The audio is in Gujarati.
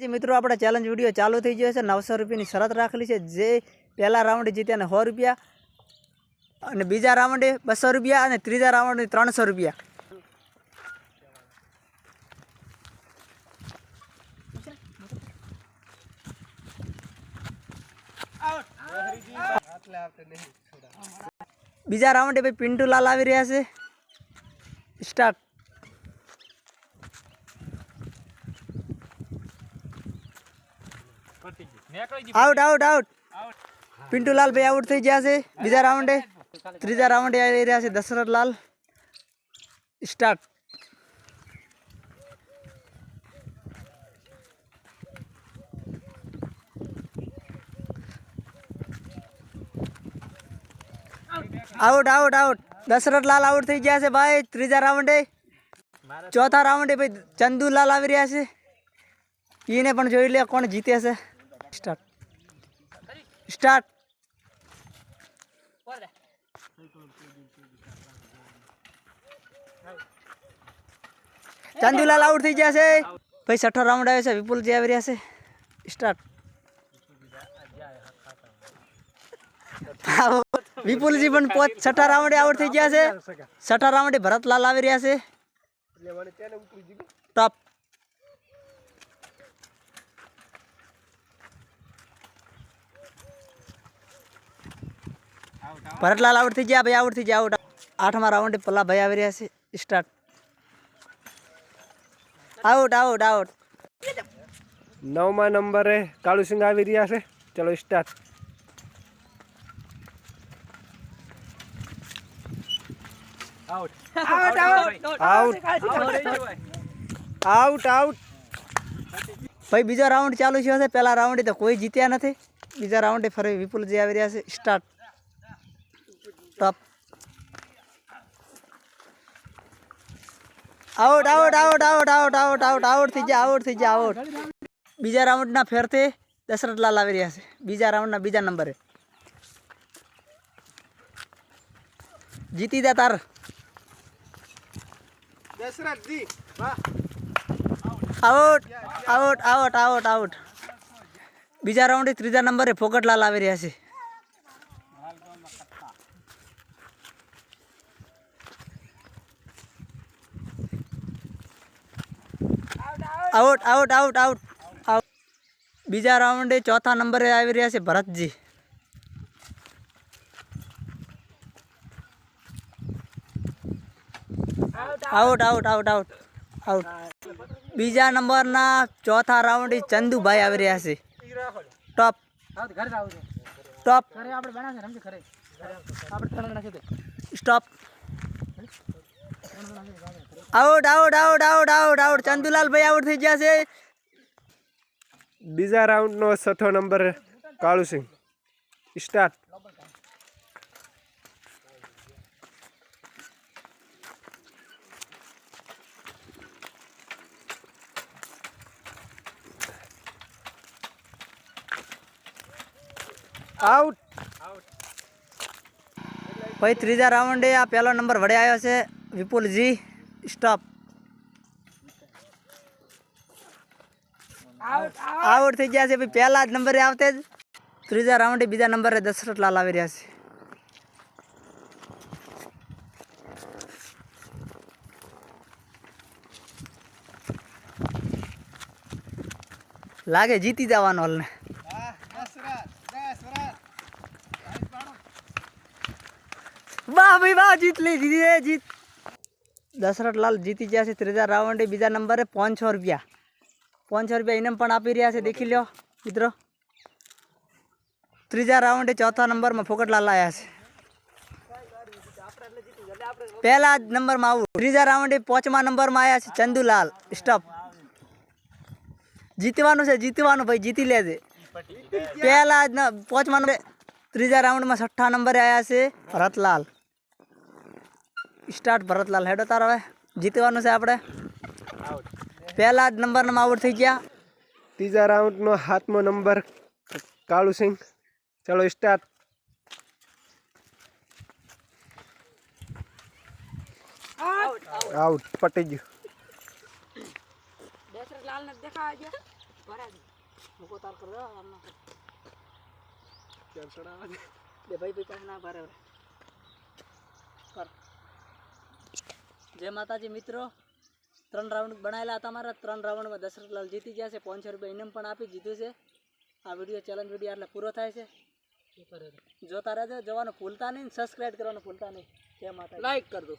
જી મિત્રો, આપણે ચેલેન્જ વીડિયો ચાલુ થઈ ગયો છે. નવસો રૂપિયાની શરત રાખેલી છે. જે પહેલા રાઉન્ડ જીત્યા ને સો રૂપિયા અને બીજા રાઉન્ડે બસો રૂપિયા અને ત્રીજા રાઉન્ડે ત્રણસો રૂપિયા. બીજા રાઉન્ડે ભાઈ પિન્ટુલાલ આવી રહ્યા છે. Start out out out Pintulal ભાઈ આઉટ થઈ ગયા છે. બીજા રાઉન્ડે ત્રીજા રાઉન્ડે આવી રહ્યા છે. Dashrathlal start out out out Dashrathlal out થઈ ગયા છે ભાઈ. ત્રીજા રાઉન્ડે ચોથા રાઉન્ડે ભાઈ ચંદુલાલ આવી રહ્યા છે. એને પણ જોઈ લે કોણ જીતે છે. સ્ટાર્ટ. સ્ટાર્ટ. ચાંદુલાલ આઉટ થઈ ગયા છે. ભાઈ છઠ્ઠો રાઉન્ડ આવે છે. વિપુલજી આવી રહ્યા છે. સ્ટાર્ટ. વિપુલજી પણ પોત છઠ્ઠા રાઉન્ડે આઉટ થઈ ગયા છે. છઠ્ઠા રાઉન્ડે ભરતલાલ આવી રહ્યા છે. ટોપ ભરતલાલ આઉટ થઈ ગયા ભાઈ આઉટ થઈ ગયા આઉટ આઠમા રાઉન્ડ પલ્લા ભાઈ આવી રહ્યા છે સ્ટાર્ટ આઉટ આઉટ આઉટ નવમા નંબરે કાળુસિંહ આવી રહ્યા છે ચલો સ્ટાર્ટ આઉટ આઉટ આઉટ ભાઈ બીજો રાઉન્ડ ચાલુ થયો છે પહેલા રાઉન્ડે તો કોઈ જીત્યા નથી. બીજા રાઉન્ડે ફરી વિપુલજી આવી રહ્યા છે start top out out out out out out out out થઈ જાય આઉટ થઈ જાય આઉટ બીજા રાઉન્ડના ફેરથી દશરથલાલ આવી રહ્યા છે. બીજા રાઉન્ડના બીજા નંબરે જીતી જા તાર. Out out out out out બીજા રાઉન્ડે ત્રીજા નંબરે ફોકટલાલ આવી રહ્યા છે. Out out out out out બીજા રાઉન્ડે ચોથા નંબરે આવી રહ્યા છે Bharatji. Out out out out out બીજા નંબરના ચોથા રાઉન્ડે ચંદુભાઈ આવી રહ્યા છે. Top top stop out out out out out out Chandulal ભાઈ આઉટ થઈ ગયા છે. બીજા રાઉન્ડનો છઠ્ઠો નંબર કાળુસિંહ સ્ટાર્ટ આઉટ ભાઈ ત્રીજા રાઉન્ડે આ પહેલો નંબર વડે આવ્યો છે. વિપુલજી સ્ટોપ આઉટ થઈ ગયા છે, ભાઈ, પહેલા જ નંબરે આવતે જ. ત્રીજા રાઉન્ડે બીજા નંબરે દશરથલાલ આવી રહ્યા છે. લાગે જીતી જવાનો હલને. વાહ, ભાઈ, વાહ, જીત લે જીતી જીત. દશરથલાલ જીતી ગયા છે ત્રીજા રાઉન્ડે બીજા નંબરે પાંચસો રૂપિયા. પાંચસો રૂપિયા ઇનામ પણ આપી રહ્યા છે. દેખી લ્યો, મિત્રો. ત્રીજા રાઉન્ડે ચોથા નંબરમાં ફોકટલાલ આવ્યા છે. પહેલા જ નંબરમાં આવું. ત્રીજા રાઉન્ડે પાંચમા નંબરમાં આવ્યા છે ચંદુલાલ. સ્ટોપ જીતવાનું છે, જીતવાનું ભાઈ, જીતી લેજે. પહેલા જ પાંચમા નંબરે, ત્રીજા રાઉન્ડમાં છઠ્ઠા નંબરે આવ્યા છે ભરતલાલ સ્ટાર્ટ ભરતલાલ હેડો તાર હવે. જીતવાનું છે આપણે. પહેલા જ નંબરમાં આઉટ થઈ ગયા. ત્રીજા રાઉન્ડનો હાથમો નંબર કાળુસિંહ ચલો સ્ટાર્ટ આઉટ પટી ગયું. મૂકો તાર કરો આમ ના કેમ ચડાવવા દે ભાઈ ભાઈ પાસે ના ભારે કર જય માતાજી મિત્રો. ત્રણ રાઉન્ડ બનાવેલા હતા મારા ત્રણ રાઉન્ડમાં દશરથલાલ જીતી ગયા છે. પાંચસો રૂપિયા ઇનામ પણ આપી દીધું છે. આ વીડિયો ચેલેન્જ વીડિયો એટલે પૂરો થાય છે. જોતા રહેજો. જવાનું ભૂલતા નહીં સબસ્ક્રાઈબ કરવાનું ભૂલતા નહીં. જય માતા લાઈક કર દો.